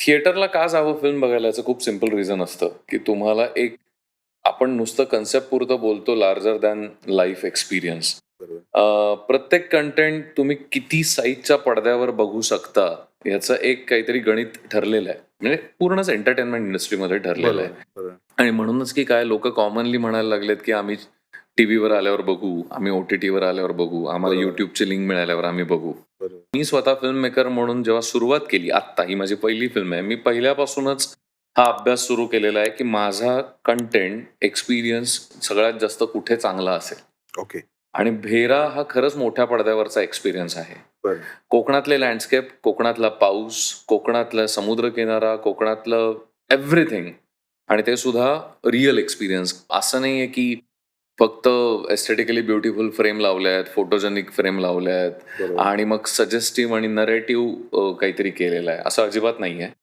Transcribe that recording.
थिएटरला का जावं फिल्म बघायला याचं खूप सिंपल रिझन असतं की तुम्हाला एक आपण नुसतं कन्सेप्ट पुरतं बोलतो लार्जर दॅन लाईफ एक्सपिरियन्स प्रत्येक कंटेंट तुम्ही किती साईजच्या पडद्यावर बघू शकता याचं एक काहीतरी गणित ठरलेलं आहे. म्हणजे पूर्णच एंटरटेनमेंट इंडस्ट्रीमध्ये ठरलेलं आहे. आणि म्हणूनच की काय लोक कॉमनली म्हणायला लागलेत की आम्ही टीव्हीवर आल्यावर बघू आम्ही ओटीटीवर आल्यावर बघू आम्हाला. युट्यूबची लिंक मिळाल्यावर आम्ही बघू. मी स्वतः फिल्म मेकर म्हणून जेव्हा सुरुवात केली आत्ता ही माझी पहिली फिल्म आहे मी पहिल्यापासूनच हा अभ्यास सुरू केलेला आहे की माझा कंटेंट एक्सपिरियन्स सगळ्यात जास्त कुठे चांगला असेल. ओके आणि भेरा हा खरंच मोठ्या पडद्यावरचा एक्सपिरियन्स आहे. कोकणातले लँडस्केप कोकणातला पाऊस कोकणातला समुद्रकिनारा कोकणातलं एव्हरीथिंग आणि ते सुद्धा रिअल एक्सपिरियन्स असं नाहीये की फक्त एस्थेटिकली ब्युटिफुल फ्रेम लावल्या आहेत फोटोजेनिक फ्रेम लावल्या आहेत बरोबर. आणि मग सजेस्टिव्ह आणि नरेटिव्ह काहीतरी केलेलं आहे. असं अजिबात नाहीये.